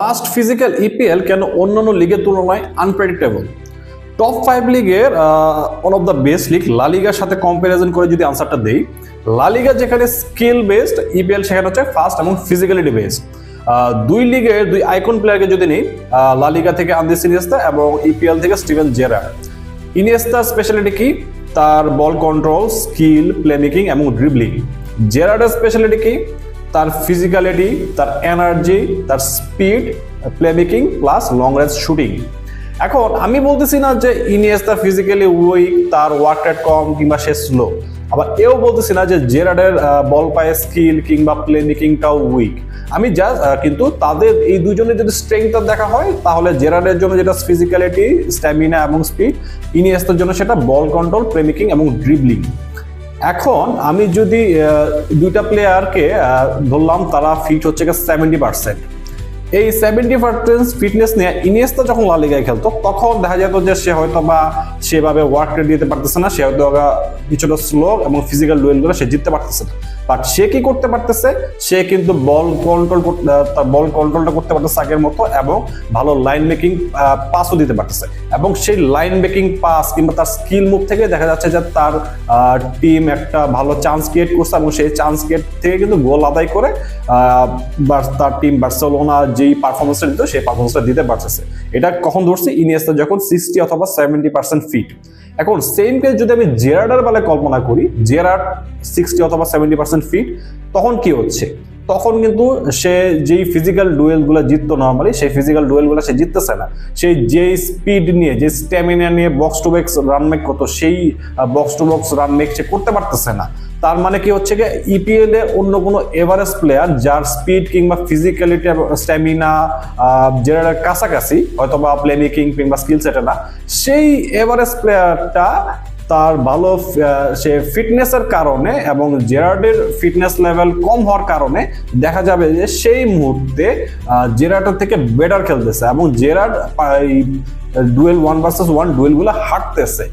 Last physical EPL কেন অন্যান্য লিগের তুলনায় আনপ্রেডিক্টেবল টপ ফাইভ লিগের one of the best league লালিগার সাথে কম্পারিজন করে যদি আনসারটা দেই লালিগা যেখানে স্কিল বেসড ইপিএল সেখানে হচ্ছে ফাস্ট এবং ফিজিক্যালিটি বেসড দুই লিগের দুই আইকন প্লেয়ারকে যদি নেই লালিগা থেকে আন্দিস ইনিয়েস্তা এবং ইপিএল থেকে স্টিভেন জেরার ইনিয়েস্তার স্পেশালিটি কি? তার বল কন্ট্রোল স্কিল প্লেমেকিং এবং ড্রিবলিং জেরার্ডের স্পেশালিটি কি? তার ফিজিক্যালিটি তার এনার্জি তার speed playmaking plus long range shooting এখন আমি বলতেছি না যে ইনিয়েস্তা ফিজিক্যালি উইক তার ওয়ার্ক রেট কম কিংবা সে স্লো আবার এও বলতেছি না যে জেরার্ডের বল পায়ে স্কিল কিংবা প্লে মেকিংটাও উইক আমি জাস্ট কিন্তু তাদের এই দুজনের যদি স্ট্রেংথটা দেখা হয়, তাহলে জেরার্ডের জন্য যেটা ফিজিক্যালিটি স্ট্যামিনা এবং স্পিড ইনিয়েস্তার জন্য সেটা বল কন্ট্রোল প্লে মেকিং এবং ড্রিবলিং এখন আমি যদি দুইটা প্লেয়ারকে ধরলাম তারা ফিট হচ্ছে সেভেন্টি পার্সেন্ট এই সেভেন্টি পার্সেন্ট ফিটনেস নিয়ে ইনিয়েস্তা যখন লালিগায় খেলতো, তখন দেখা যেত যে সে হয়তো বা সেভাবে ওয়ার্ক দিতে পারতেছে না, সে হয়তো কিছুটা স্লো এবং ফিজিক্যাল ডুয়েলগুলো সে জিততে পারতেছে না। বাট সে কি করতে পারতেছে? সে কিন্তু বল কন্ট্রোল বল কন্ট্রোলটা করতে পারতেছে আগের মতো এবং ভালো লাইন মেকিং পাসও দিতে পারতেছে। এবং সেই লাইন মেকিং পাস কিংবা তার স্কিল মুভ থেকে দেখা যাচ্ছে যে তার টিম একটা ভালো চান্স ক্রিয়েট করছে এবং সেই চান্স ক্রিয়েট থেকে কিন্তু গোল আদায় করে তার টিম বার্সেলোনা যেই পারফরমেন্সটা দিত, সেই পারফরমেন্সটা দিতে পারতেছে। এটা কখন ধরছি? ইনিয়েস্তা যখন সিক্সটি অথবা সেভেন্টি পার্সেন্ট ফিট এখন সেম কেস যদি আমি জেরার্ডের বেলায় কল্পনা করি জেরার্ড সিক্সটি অথবা সেভেন্টি পার্সেন্ট ফিট তখন কি হচ্ছে? তখন কিন্তু সে যেই ফিজিক্যাল ডুয়েলগুলো জিততো নর্মালি সেই ফিজিক্যাল ডুয়েলগুলো সে জিততেছে না। সেই যে স্পিড নিয়ে, যে স্ট্যামিনা নিয়ে box to box run make করতো, সেই box to box run make সে করতে পারতেছে না। তার মানে কি হচ্ছে কি ইপিএল এ অন্য কোনো এভারেস্ট প্লেয়ার যার স্পিড কিংবা ফিজিক্যালিটি স্ট্যামিনা যেটা কাছাকাছি হয়তো বা প্লে মেকিং কিংবা স্কিল সেটে না, সেই এভারেস্ট প্লেয়ারটা তার ভালো সে ফিটনেসের কারণে এবং জেরার্ডের ফিটনেস লেভেল কম হওয়ার কারণে দেখা যাবে যে সেই মুহূর্তে জেরার্ডের থেকে বেটার খেলতেছে এবং Gerrard duel one versus one ডুয়েলগুলো হাঁটতেছে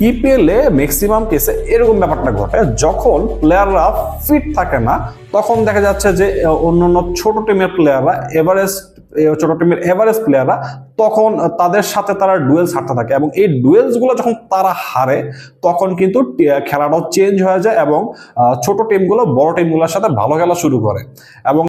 ইপিএল ম্যাক্সিমাম কেসে এরকম ব্যাপারটা ঘটে যখন প্লেয়াররা ফিট থাকে না তখন দেখা যাচ্ছে যে আহ, অন্যান্য ছোট টিমের প্লেয়াররা এভারেস্ট ছোট টিমের এভারেজ প্লেয়াররা তখন তাদের সাথে তারা ডুয়েলস হারতে থাকে এবং এই ডুয়েলসগুলো যখন তারা হারে তখন কিন্তু খেলাটাও চেঞ্জ হয়ে যায় এবং ছোট টিমগুলো বড় টিমগুলোর সাথে ভালো খেলা শুরু করে এবং